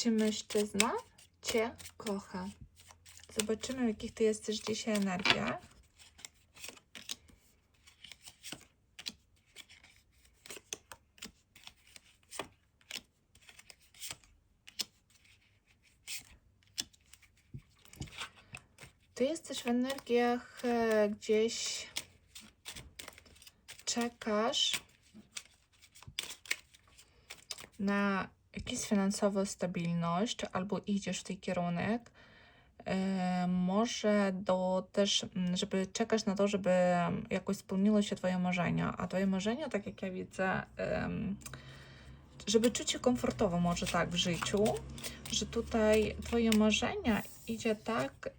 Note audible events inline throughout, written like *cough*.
Czy mężczyzna Cię kocha? Zobaczymy, w jakich Ty jesteś dzisiaj energiach. Ty jesteś w energiach e, gdzieś czekasz na jakąś finansową stabilność albo idziesz w ten kierunek. E, może do też, mm, żeby czekać na to, żeby jakoś spełniło się Twoje marzenia. A Twoje marzenia, tak jak ja widzę, żeby czuć się komfortowo może tak w życiu, że tutaj Twoje marzenia idzie tak,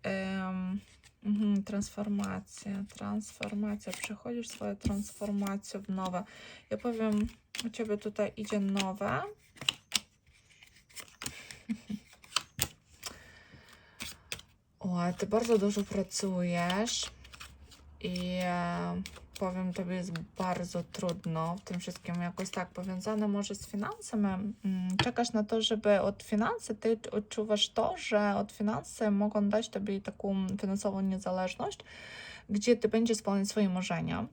mhm, transformacja, transformacja, przechodzisz swoją transformację w nowe. Ja powiem, u Ciebie tutaj idzie nowe. O, ale Ty bardzo dużo pracujesz i e, powiem Tobie jest bardzo trudno w tym wszystkim jakoś tak powiązane może z finansem. Mm, Czekasz na to, żeby od finansy, Ty odczuwasz to, że od finansy mogą dać Tobie taką finansową niezależność, gdzie Ty będziesz spełniać swoje marzenia.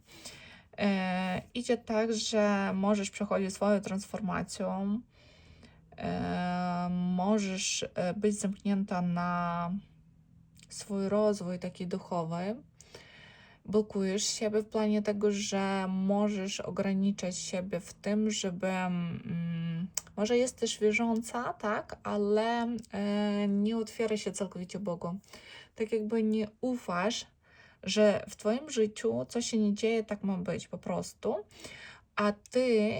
E, idzie tak, że możesz przechodzić swoją transformacją, e, możesz e, być zamknięta na swój rozwój taki duchowy, blokujesz siebie w planie tego, że możesz ograniczać siebie w tym, żeby mm, może jesteś wierząca, tak, ale e, nie otwiera się całkowicie Bogu. Tak jakby nie ufasz, że w Twoim życiu coś się nie dzieje, tak ma być po prostu, a Ty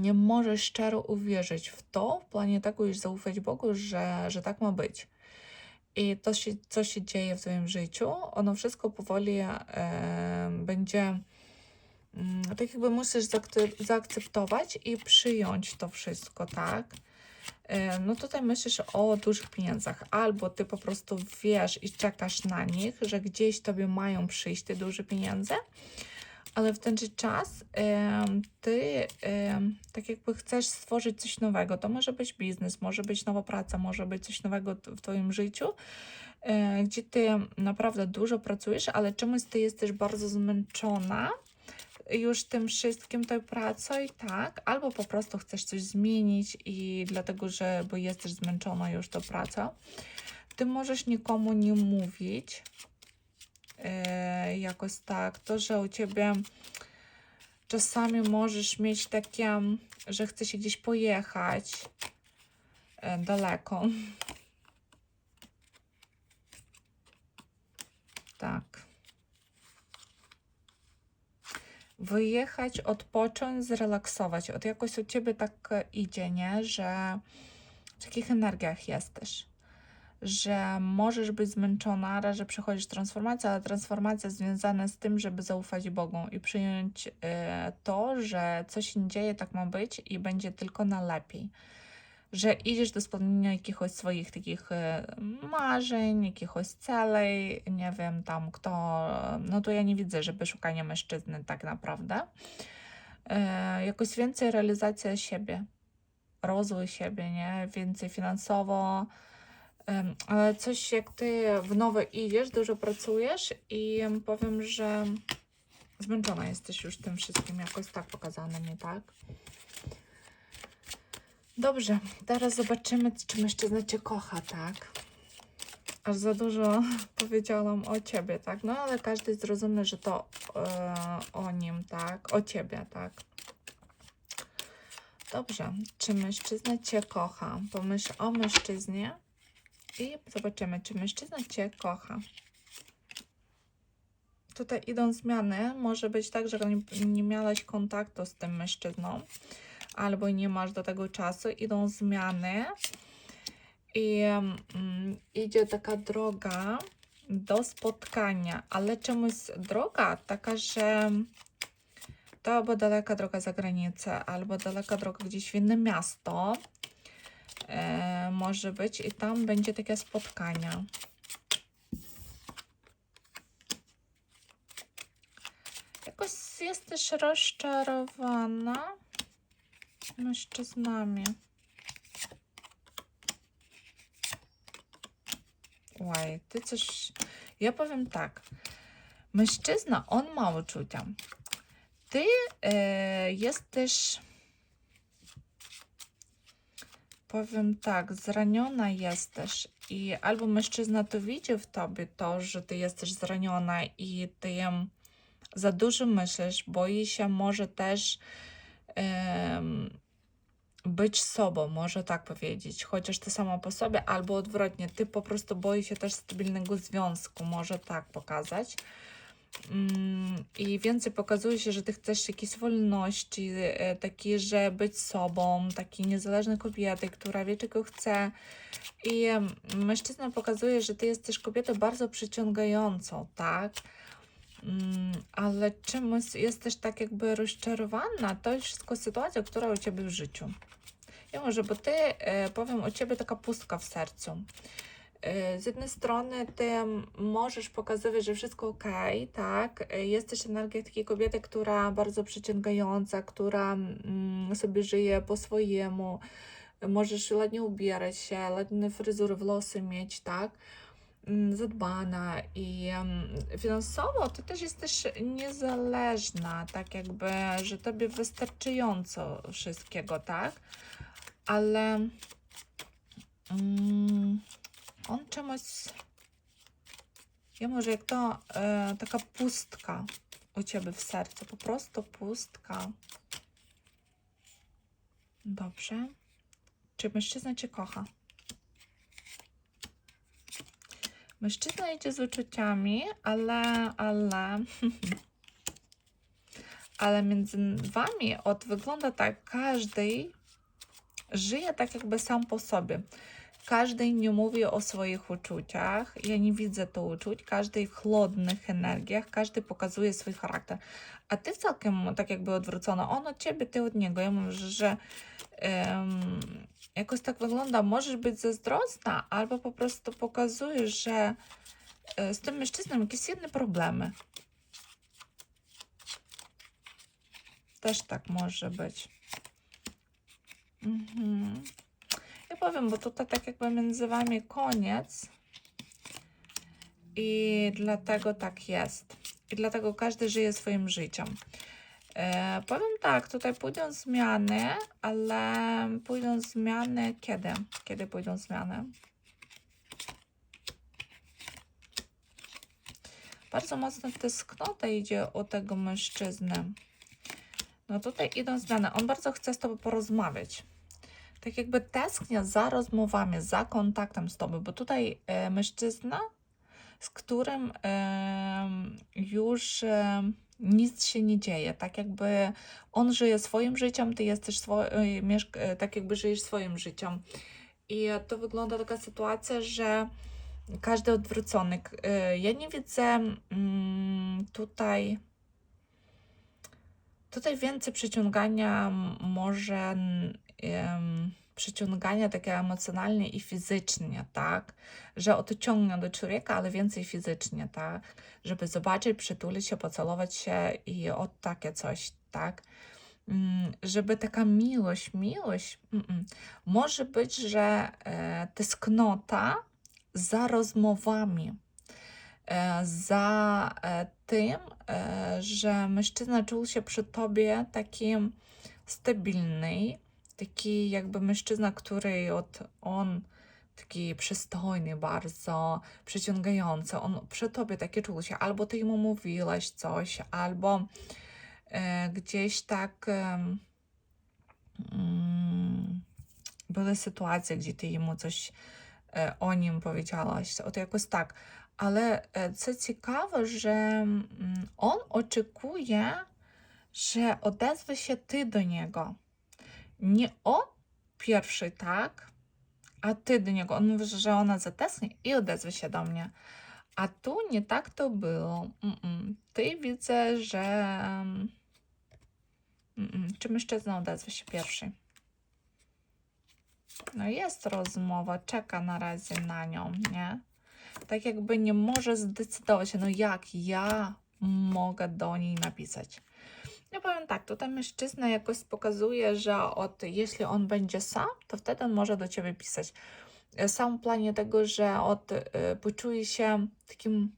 nie możesz szczero uwierzyć w to, w planie tego, już zaufać Bogu, że, że tak ma być. I to, się, co się dzieje w Twoim życiu, ono wszystko powoli e, będzie, mm, tak jakby musisz zaakce- zaakceptować i przyjąć to wszystko, tak? E, no tutaj myślisz o dużych pieniądzach, albo Ty po prostu wiesz i czekasz na nich, że gdzieś Tobie mają przyjść te duże pieniądze, ale w ten czas ty tak jakby chcesz stworzyć coś nowego. To może być biznes, może być nowa praca, może być coś nowego w Twoim życiu, e, gdzie Ty naprawdę dużo pracujesz, ale czymś Ty jesteś bardzo zmęczona już tym wszystkim, tą pracą i tak, albo po prostu chcesz coś zmienić i dlatego, że bo jesteś zmęczona już tą pracą, Ty możesz nikomu nie mówić, jakoś tak. To, że u ciebie czasami możesz mieć takie, że chce się gdzieś pojechać e, daleko. Tak. Wyjechać, odpocząć, zrelaksować. Od jakoś u ciebie tak e, idzie, nie? Że w takich energiach jesteś że możesz być zmęczona, raz, że przechodzisz transformację, ale transformacja związana z tym, żeby zaufać Bogu i przyjąć e, to, że coś się dzieje, tak ma być i będzie tylko na lepiej. Że idziesz do spełnienia jakichś swoich takich e, marzeń, jakichś celej, nie wiem tam kto, no to ja nie widzę, żeby szukanie mężczyzny tak naprawdę. E, jakoś więcej realizacja siebie, rozwój siebie, nie? Więcej finansowo, Ale coś jak ty w nowe idziesz, dużo pracujesz i em, powiem, że zmęczona jesteś już tym wszystkim, jakoś tak pokazane mi, tak? Dobrze, teraz zobaczymy, czy mężczyzna cię kocha, tak? Aż za dużo *laughs* powiedziałam o ciebie, tak? No ale każdy zrozumie, że to e, o nim, tak? O ciebie, tak? Dobrze, czy mężczyzna cię kocha? Pomyśl o mężczyznie. I zobaczymy, czy mężczyzna Cię kocha. Tutaj idą zmiany. Może być tak, że nie, nie miałaś kontaktu z tym mężczyzną, albo nie masz do tego czasu. Idą zmiany i mm, idzie taka droga do spotkania, ale czemuś droga taka, że to albo daleka droga za granicę, albo daleka droga gdzieś w inne miasto E, może być i tam będzie takie spotkania. Jakoś jesteś rozczarowana mężczyznami. Łaj, ty coś... Ja powiem tak. Mężczyzna, on ma uczucia. Ty e, jesteś Powiem tak, zraniona jesteś i albo mężczyzna to widzi w tobie to, że ty jesteś zraniona i ty em, za dużo myślisz, boi się może też em, być sobą, może tak powiedzieć, chociaż ty sama po sobie, albo odwrotnie, ty po prostu boi się też stabilnego związku, może tak pokazać. Mm, I więcej pokazuje się, że ty chcesz jakiejś wolności, e, takiej, że być sobą, takiej niezależnej kobiety, która wie, czego chce. I mężczyzna pokazuje, że ty jesteś kobietą bardzo przyciągającą, tak? Mm, ale czymś jesteś tak jakby rozczarowana, to jest wszystko sytuacja, która u ciebie w życiu. Ja może, bo ty, e, powiem, u ciebie taka pustka w sercu. E, Z jednej strony ty możesz pokazywać, że wszystko ok, tak? E, Jesteś energią takiej kobiety, która bardzo przyciągająca, która mm, sobie żyje po swojemu. Możesz ładnie ubierać się, ładne fryzury, włosy mieć, tak? Mm, Zadbana i em, finansowo ty też jesteś niezależna, tak jakby, że tobie wystarczająco wszystkiego, tak? Ale mm, on czemuś. Ja może jak to e, taka pustka u ciebie w sercu, po prostu pustka. Dobrze. Czy mężczyzna cię kocha? Mężczyzna idzie z uczuciami, ale, ale, *laughs* ale między wami od wygląda tak, każdy żyje tak jakby sam po sobie. Każdy nie mówi o swoich uczuciach. Ja nie widzę to uczuć. Każdy w chłodnych energiach, każdy pokazuje swój charakter. A ty całkiem tak jakby odwrócona. On od ciebie, ty od niego. Ja mówię, że, em, jakoś tak wygląda. Możesz być zazdrosna, albo po prostu pokazujesz, że e, z tym mężczyzną jakieś jedne problemy. Też tak może być. Mhm. Ja powiem, bo tutaj tak jakby między wami koniec. I dlatego tak jest. I dlatego każdy żyje swoim życiem. E, powiem tak, tutaj pójdą zmiany, ale pójdą zmiany kiedy? Kiedy pójdą zmiany? Bardzo mocno tęsknota idzie o tego mężczyznę. No tutaj idą zmiany. On bardzo chce z tobą porozmawiać tak jakby tęsknię za rozmowami, za kontaktem z tobą, bo tutaj e, mężczyzna, z którym e, już e, nic się nie dzieje, tak jakby on żyje swoim życiem, ty jesteś swo- e, e, tak jakby żyjesz swoim życiem. I to wygląda taka sytuacja, że każdy odwrócony. E, Ja nie widzę mm, tutaj Tutaj więcej przyciągania może przyciągania takie emocjonalnie i fizycznie, tak? Że oto do człowieka, ale więcej fizycznie, tak? Żeby zobaczyć, przytulić się, pocałować się i o takie coś, tak? Mm, Żeby taka miłość, miłość, mm-mm. może być, że e, tęsknota za rozmowami, e, za e, tym, e, że mężczyzna czuł się przy tobie takim stabilny, taki jakby mężczyzna, który od, on taki przystojny bardzo, przyciągający, on przy tobie takie czuł się, albo ty mu mówiłaś coś, albo e, gdzieś tak em, mm, były sytuacje, gdzie ty jemu coś e, o nim powiedziałaś, to jakoś tak. Ale e, co ciekawe, że mm, on oczekuje, że odezwie się ty do niego. Nie on pierwszy, tak? A ty do niego. On mówi, że ona zatęskni i odezwie się do mnie. A tu nie tak to było. Mm-mm. Ty widzę, że. Mm-mm. Czy mężczyzna odezwie się pierwszy? No jest rozmowa, czeka na razie na nią, nie? Tak jakby nie może zdecydować się, no jak ja mogę do niej napisać. Ja powiem tak, tutaj mężczyzna jakoś pokazuje, że od, jeśli on będzie sam, to wtedy on może do ciebie pisać. e, sam planie tego, że od, e, poczuje się takim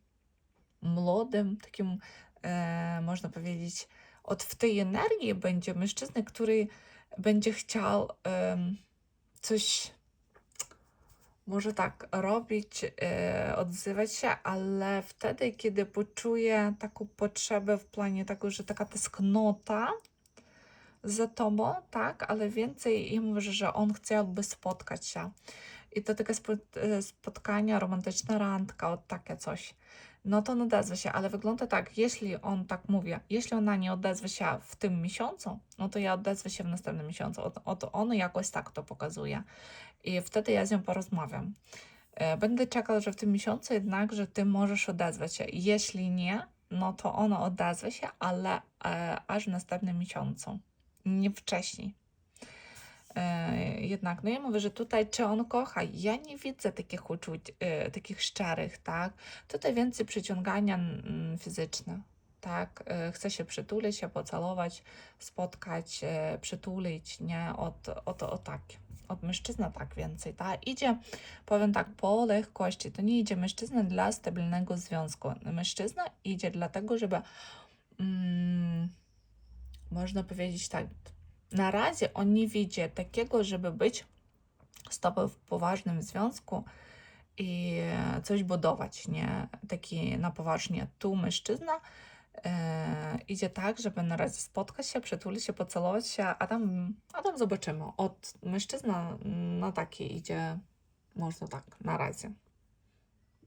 młodym, takim, e, można powiedzieć, od w tej energii będzie mężczyzna, który będzie chciał coś, może tak, robić, e, odzywać się, ale wtedy, kiedy poczuje taką potrzebę w planie tego, że taka tęsknota za tobą, tak, ale więcej i mówi, że on chciałby spotkać się. I to takie e, spotkania, romantyczna randka, o takie coś. No to on odezwie się, ale wygląda tak, jeśli on tak mówi, jeśli ona nie odezwie się w tym miesiącu, no to ja odezwę się w następnym miesiącu. Oto, on jakoś tak to pokazuje. I wtedy ja z nią porozmawiam. E, Będę czekał, że w tym miesiącu jednak, że ty możesz odezwać się. Jeśli nie, no to ona odezwie się, ale e, aż w następnym miesiącu, nie wcześniej. E, jednak, no ja mówię, że tutaj czy on kocha, ja nie widzę takich uczuć, e, takich szczerych, tak? Tutaj więcej przyciągania mm, fizyczne, tak? E, chce się przytulić, się pocałować, spotkać, przytulić, nie? Od, od, od tak. Od mężczyzny tak więcej, tak? Idzie, powiem tak, po lekkości. To nie idzie mężczyzna dla stabilnego związku. Mężczyzna idzie dlatego, żeby mm, można powiedzieć tak, na razie on nie widzi takiego, żeby być z tobą w poważnym związku i coś budować, nie? Taki na poważnie. Tu mężczyzna e, idzie tak, żeby na razie spotkać się, przytulić się, pocałować się, a tam, a tam zobaczymy. Od mężczyzna na takie idzie, można tak, na razie.